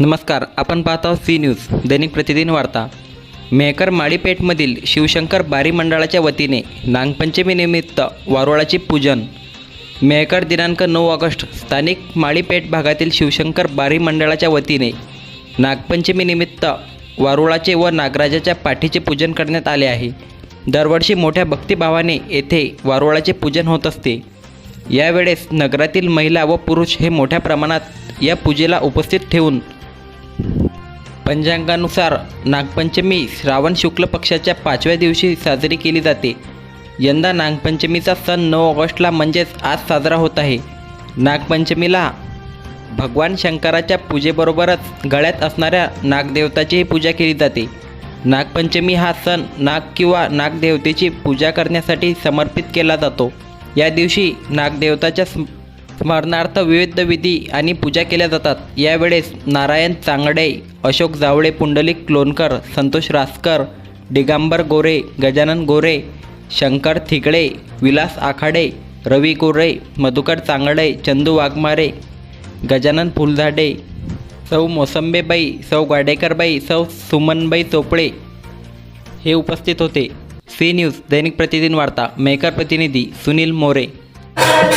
नमस्कार आपण पाहत आहोत सी न्यूज दैनिक प्रतिदिन वार्ता. मेहकर माळीपेठमधील शिवशंकर बारी मंडळाच्या वतीने नागपंचमीनिमित्त वारुळाचे पूजन. मेहकर दिनांक नऊ ऑगस्ट स्थानिक माळीपेठ भागातील शिवशंकर बारी मंडळाच्या वतीने नागपंचमीनिमित्त वारुळाचे व नागराजाच्या पाठीचे पूजन करण्यात आले आहे. दरवर्षी मोठ्या भक्तिभावाने येथे वारुळाचे पूजन होत असते. यावेळेस नगरातील महिला व पुरुष हे मोठ्या प्रमाणात या पूजेला उपस्थित ठेवून पंचांगानुसार नागपंचमी श्रावण शुक्ल पक्षाच्या पाचव्या दिवशी साजरी केली जाते. यंदा नागपंचमीचा सण नऊ ऑगस्टला म्हणजेच आज साजरा होत आहे. नागपंचमीला भगवान शंकराच्या पूजेबरोबरच गळ्यात असणाऱ्या नागदेवताचीही पूजा केली जाते. नागपंचमी हा सण नाग किंवा नागदेवतेची पूजा करण्यासाठी समर्पित केला जातो. या दिवशी नागदेवताच्या स्मरणार्थ विविध विधी आणि पूजा केल्या जातात. यावेळेस नारायण चांगडे अशोक जावळे पुंडलिक लोणकर संतोष रासकर दिगांबर गोरे गजानन गोरे शंकर थिकडे विलास आखाडे रवी गोरे मधुकर चांगडे चंदू वाघमारे गजानन फुलझाडे सौ मोसंबेबाई सौ गाडेकरबाई सौ सुमनबाई चोपडे हे उपस्थित होते. सी न्यूज दैनिक प्रतिदिन वार्ता मेकर प्रतिनिधी सुनील मोरे. Why